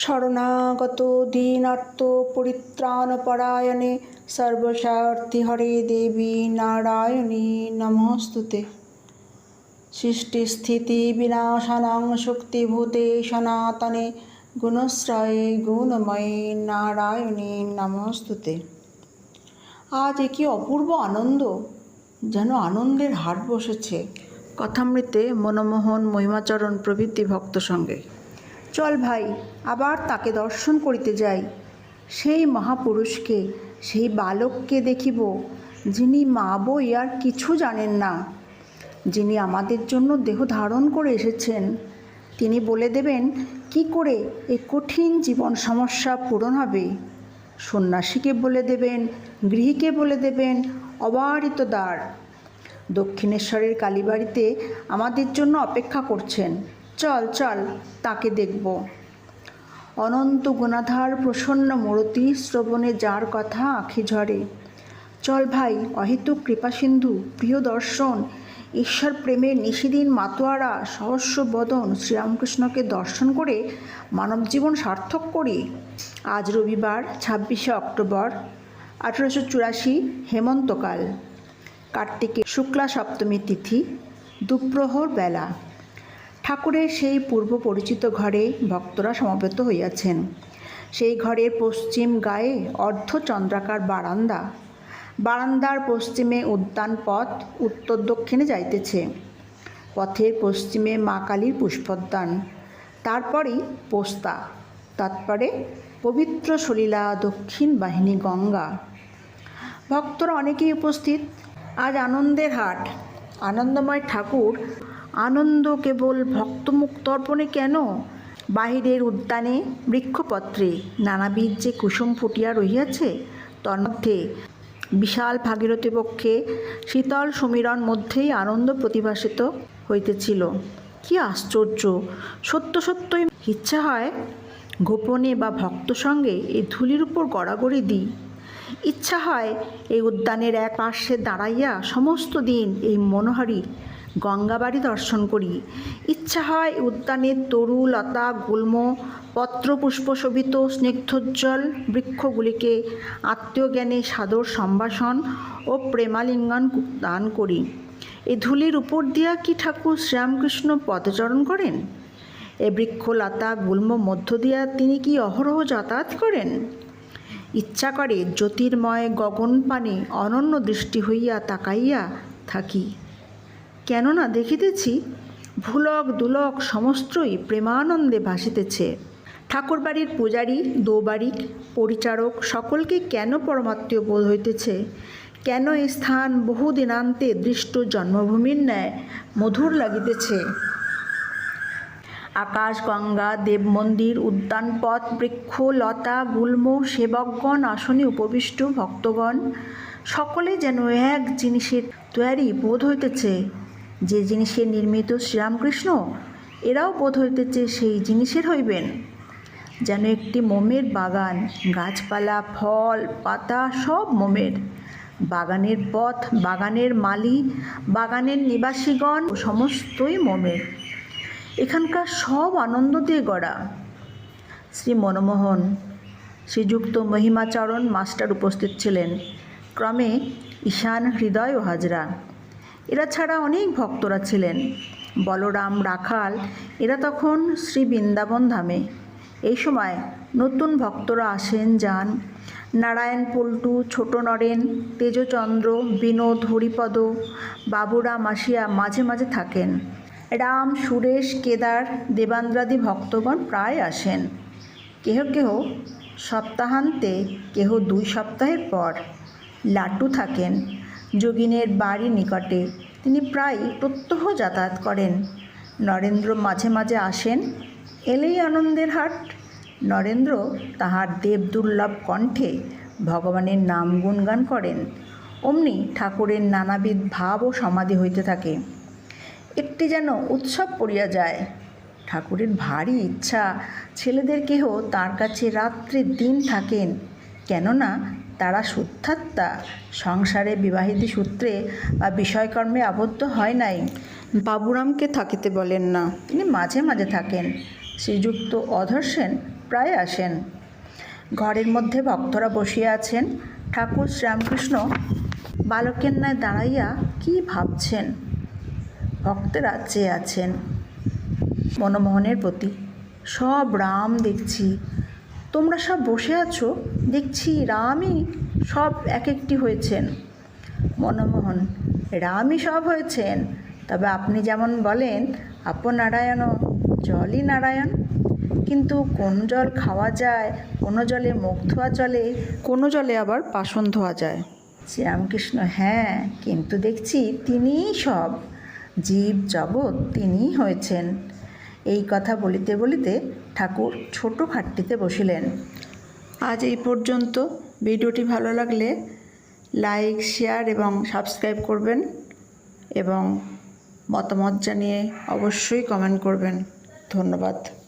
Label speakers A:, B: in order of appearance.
A: শরণাগত দীনার্ত পরিত্রাণপরায়ণে সর্বস্বার্থী হরে দেবী নারায়ণী নমস্তুতে। সৃষ্টিস্থিতি বিনাশানাং শক্তিভূতে সনাতনে গুণশ্রয়ে গুণময়ে নারায়ণী নমস্তুতে। আজ এ কি অপূর্ব আনন্দ যেন আনন্দের হাট বসেছে। কথামৃতে মনমোহন মহিমাচরণ প্রভৃতি ভক্ত সঙ্গে। চল ভাই, আবার তাকে দর্শন করিতে যাই। সেই মহাপুরুষকে, সেই বালককে দেখিব, যিনি মা বই আর কিছু জানেন না। যিনি আমাদের জন্য দেহ ধারণ করে এসেছেন, তিনি বলে দেবেন, কি করে এই কঠিন জীবন সমস্যা পূরণ হবে? সন্ন্যাসীকে বলে দেবেন, গৃহীকে বলে দেবেন, অবারিত দ্বার। দক্ষিণেশ্বরের কালীবাড়িতে আমাদের জন্য অপেক্ষা করছেন। চল চল, তাকে দেখব। অনন্ত গুণাধার প্রসন্ন মূরতি শ্রবণে যার কথা আঁখি ঝরে। চল ভাই, অহেতুক কৃপাসিন্ধু, প্রিয় দর্শন ঈশ্বর প্রেমের নিশিদিন মাতোয়ারা, সহস্র বদন শ্রীরামকৃষ্ণকে দর্শন করে মানব জীবন সার্থক করি। আজ রবিবার, ছাব্বিশে অক্টোবর, আঠেরোশো চুরাশি, হেমন্তকাল। কার্তিকের শুক্লা সপ্তমী তিথি, দুপ্রহর বেলা। ঠাকুরের সেই পূর্ব পরিচিত ঘরে ভক্তরা সমবেত হইয়াছেন। সেই ঘরের পশ্চিম গায়ে অর্ধচন্দ্রাকার বারান্দা। বারান্দার পশ্চিমে উদ্যান পথ, উত্তর দক্ষিণে যাইতেছে। পথের পশ্চিমে মা কালীর পুষ্পোদ্যান। তারপরেই পোস্তা, তারপরে পবিত্র সলীলা দক্ষিণ বাহিনী গঙ্গা। ভক্তরা অনেকেই উপস্থিত। আজ আনন্দের হাট। আনন্দময় ঠাকুর আনন্দ কেবল ভক্তমুখ তর্পণে কেন? বাহিরের উদ্যানে বৃক্ষপত্রে নানাবিধ যে কুসুম ফুটিয়া রহিয়াছে তন্মধ্যে বিশাল ভাগীরথী পক্ষে শীতল সমীরণ মধ্যেই আনন্দ প্রতিভাসিত হইতেছিল। কি আশ্চর্য! সত্য সত্যই ইচ্ছা হয় গোপনে বা ভক্ত সঙ্গে এই ধুলির উপর গড়াগড়ি দিই। ইচ্ছা হয় এই উদ্যানের এক পার্শ্বে দাঁড়াইয়া সমস্ত দিন এই মনোহারী গঙ্গাবাড়ি দর্শন করি। ইচ্ছা হয় উদ্যানের তরু, লতা, গুল্ম পত্র পুষ্পশোভিত স্নিগ্ধোজ্জ্বল বৃক্ষগুলিকে আত্মীয় জ্ঞানে সাদর সম্ভাষণ ও প্রেমালিঙ্গন দান করি। এ ধুলির উপর দিয়া কি ঠাকুর শ্রীরামকৃষ্ণ পদচরণ করেন? এ বৃক্ষলতা গুল্ম মধ্য দিয়া তিনি কি অহরহ যাতায়াত করেন? ইচ্ছা করে জ্যোতির্ময় গগন পানে অনন্য দৃষ্টি হইয়া তাকাইয়া থাকি। কেননা দেখিতেছি ভুলক, দুলক সমস্তই প্রেমানন্দে ভাসিতেছে। ঠাকুরবাড়ির পূজারী দৌবারিক পরিচারক সকলকে কেন পরমাত্মীয় বোধ হইতেছে? কেন এ স্থান বহুদিনান্তে দৃষ্ট জন্মভূমির ন্যায় মধুর লাগিতেছে? আকাশ, গঙ্গা, দেব মন্দির উদ্যানপথ বৃক্ষ, লতা, গুল্ম, সেবকগণ, আসনে উপবিষ্ট ভক্তগণ, সকলে যেন এক জিনিসের তৈরি বোধ হইতেছে। যে জিনিসের নির্মিত শ্রীরামকৃষ্ণ, এরাও বোধ হইতেছে সেই জিনিসের হইবেন। যেন একটি মোমের বাগান, গাছপালা, ফল, পাতা সব মোমের। বাগানের পথ, বাগানের মালি, বাগানের নিবাসীগণ সমস্তই মোমের। এখানকার সব আনন্দ দিয়ে গড়া। শ্রী মনমোহন, শ্রীযুক্ত মহিমাচরণ মাস্টার উপস্থিত ছিলেন। ক্রমে ঈশান হৃদয় ও হাজরা। এরা ছাড়া অনেক ভক্তরা ছিলেন। বলরাম, রাখাল, এরা তখন শ্রী বৃন্দাবন ধামে। এই সময় নতুন ভক্তরা আসেন, যান। নারায়ণ পল্টু, ছোট নরেন, তেজচন্দ্র, বিনোদ, হরিপদ, বাবুরাম আসিয়া মাঝে মাঝে থাকেন। রাম, সুরেশ, কেদার, দেবান্দ্রাদি ভক্তগণ প্রায় আসেন। কেহ কেহ সপ্তাহান্তে, কেহ দুই সপ্তাহের পর লাটু থাকেন। যোগিনের বাড়ি নিকটে। তিনি প্রায় প্রত্যহ যাতায়াত করেন। নরেন্দ্র মাঝে মাঝে আসেন, এলেই আনন্দের হাট। নরেন্দ্র তাহার দেবদুর্লভ কণ্ঠে ভগবানের নাম গুণগান করেন। অমনি ঠাকুরের নানাবিধ ভাব ও সমাধি হইতে থাকে। একটি যেন উৎসব পড়িয়া যায়। ঠাকুরের ভারী ইচ্ছা, ছেলেদের কেহ তার কাছে রাত্রে দিন থাকেন, কেননা তারা শুদ্ধাত্মা। সংসারে বিবাহিত সূত্রে বা বিষয়কর্মে আবদ্ধ হয় নাই। বাবুরামকে থাকিতে বলেন না। তিনি মাঝে মাঝে থাকেন। শ্রীযুক্ত অধর সেন প্রায় আসেন। ঘরের মধ্যে ভক্তরা বসিয়া আছেন। ঠাকুর শ্রীরামকৃষ্ণ বালকের ন্যায় দাঁড়াইয়া কি ভাবছেন? ভক্তেরা চেয়ে আছেন। মনমোহনের প্রতি সব রাম দেখছি। তোমরা সব বসে আছো দেখছি রামই সব এক একটি হয়েছেন। মনমোহন রামই সব হয়েছেন। তবে আপনি যেমন বলেন আপনারায়ণ জলই নারায়ণ। কিন্তু কোন জল খাওয়া যায় কোনো জলে মুখ ধোয়া চলে কোনো জলে আবার বাসন ধোয়া যায়। শ্রীরামকৃষ্ণ হ্যাঁ কিন্তু দেখছি তিনিই সব। জীব জগৎ তিনিই হয়েছেন। এই কথা বলিতে বলিতে ঠাকুর ছোট খাটটিতে বসিলেন। আজ এই পর্যন্ত। ভিডিওটি ভালো লাগলে লাইক, শেয়ার এবং সাবস্ক্রাইব করবেন এবং মতামত জানিয়ে অবশ্যই কমেন্ট করবেন। ধন্যবাদ।